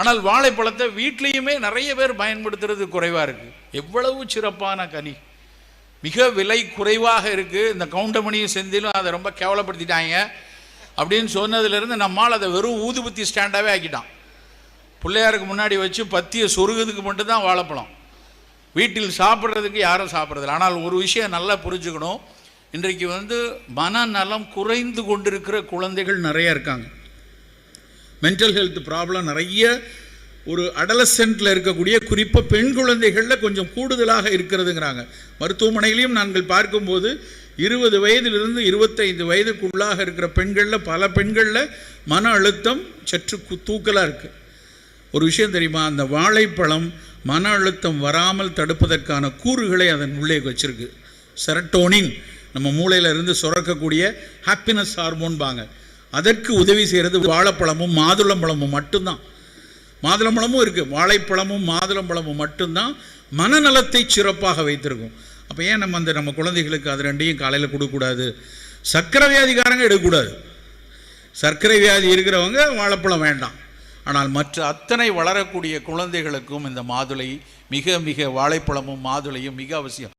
ஆனால் வாழைப்பழத்தை வீட்லேயுமே நிறைய பேர் பயன்படுத்துறது குறைவாக இருக்குது எவ்வளவு சிறப்பான கனி. மிக விலை குறைவாக இருக்குது இந்த கவுண்டமணியும் செந்திலும் அதை ரொம்ப கேவலப்படுத்திட்டாங்க அப்படின்னு சொன்னதுலேருந்து நம்மால் அதை வெறும் ஊதுபத்தி ஸ்டாண்டாகவே ஆக்கிட்டான். பிள்ளையாருக்கு முன்னாடி வச்சு பத்தியை சொருகுறதுக்கு மட்டும்தான் வாழைப்பழம். வீட்டில் சாப்பிட்றதுக்கு யாரும் சாப்பிட்றதில்ல. ஆனால் ஒரு விஷயம் நல்லா புரிஞ்சுக்கணும். இன்றைக்கு வந்து மனநலம் குறைந்து கொண்டிருக்கிற குழந்தைகள் நிறைய இருக்காங்க. மென்டல் ஹெல்த் ப்ராப்ளம் நிறைய ஒரு அடலசென்ட்டில் இருக்கக்கூடிய குறிப்பாக பெண் குழந்தைகளில் கொஞ்சம் கூடுதலாக இருக்கிறதுங்கிறாங்க. மருத்துவமனையிலையும் நாங்கள் பார்க்கும்போது இருபது வயதிலிருந்து இருபத்தைந்து வயதுக்குள்ளாக இருக்கிற பெண்களில் பல பெண்களில் மன அழுத்தம் சற்று கு- இருக்குது ஒரு விஷயம் தெரியுமா? அந்த வாழைப்பழம் மன அழுத்தம் வராமல் தடுப்பதற்கான கூறுகளை அதன் உள்ளே வச்சிருக்கு. செரட்டோனின் நம்ம மூளையிலிருந்து சுரக்கக்கூடிய ஹாப்பினஸ் ஹார்மோன்பாங்க அதற்கு உதவி செய்கிறது வாழைப்பழமும் மாதுளம்பழமும் மட்டும்தான். மாதுளம்பழமும் இருக்குது வாழைப்பழமும் மாதுளம்பழமும் மட்டும்தான் மனநலத்தை சிறப்பாக வைத்திருக்கும். அப்போ ஏன் நம்ம அந்த நம்ம குழந்தைகளுக்கு அது ரெண்டையும் காலையில் கொடுக்கக்கூடாது? சர்க்கரை வியாதிக்காரங்க எடுக்கக்கூடாது. சர்க்கரை வியாதி இருக்கிறவங்க வாழைப்பழம் வேண்டாம். ஆனால் மற்ற அத்தனை வளரக்கூடிய குழந்தைகளுக்கும் இந்த மாதுளை மிக மிக வாழைப்பழமும் மாதுளையும் மிக அவசியம்.